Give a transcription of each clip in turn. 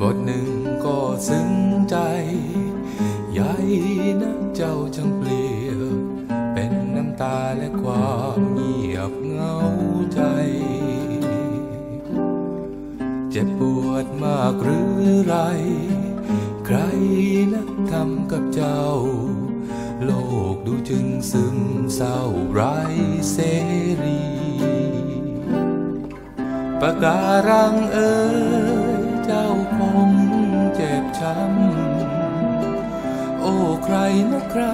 บทหนึ่งก็ซึ้งใจ ใหญ่นักเจ้าจึงเปลี่ยนเป็นน้ำตาและความเงียบเงาใจ เจ็บปวดมากหรือไร ใครนักทำกับเจ้า โลกดูจึงซึมเศร้าไรเสรีประการังเอ๋ย งเจ็บช้ำ โอ้ใครนะใคร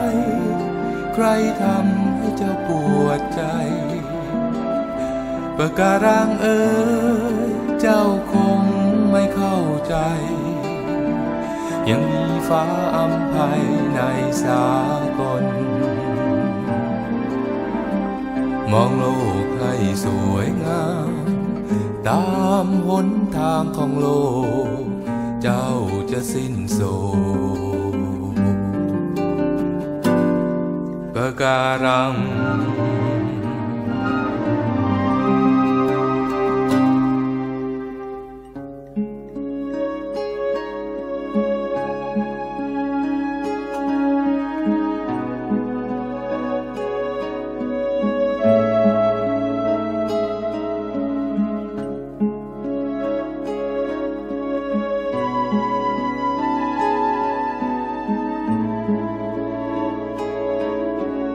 ใครทำให้เจ้าปวดใจปากการังเอ๋ยเจ้าคงไม่เข้าใจ ยังมีฟ้าอำภัยในสากล มองโลกให้สวยงาม ตามหนทางของโลก เจ้าจะสิ้นโศกปะการัง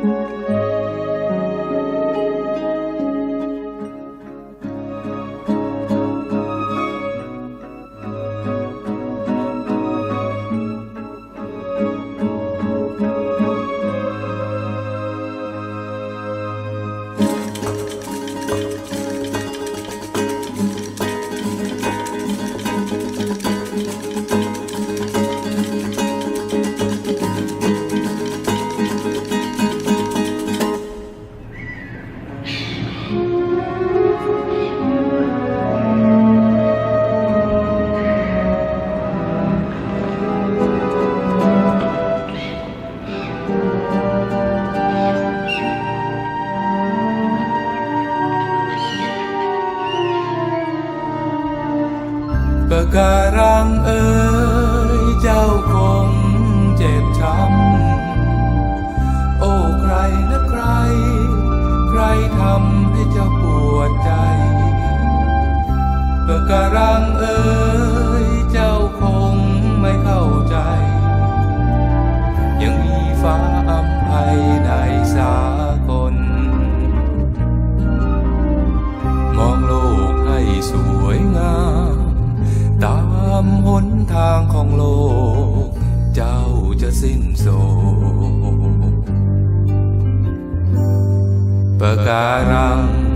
ป การังเอ๋ยเจ้าคงเจ็บช้ำามหนทางของโลก เจ้าจะสิ้นโศกปะการัง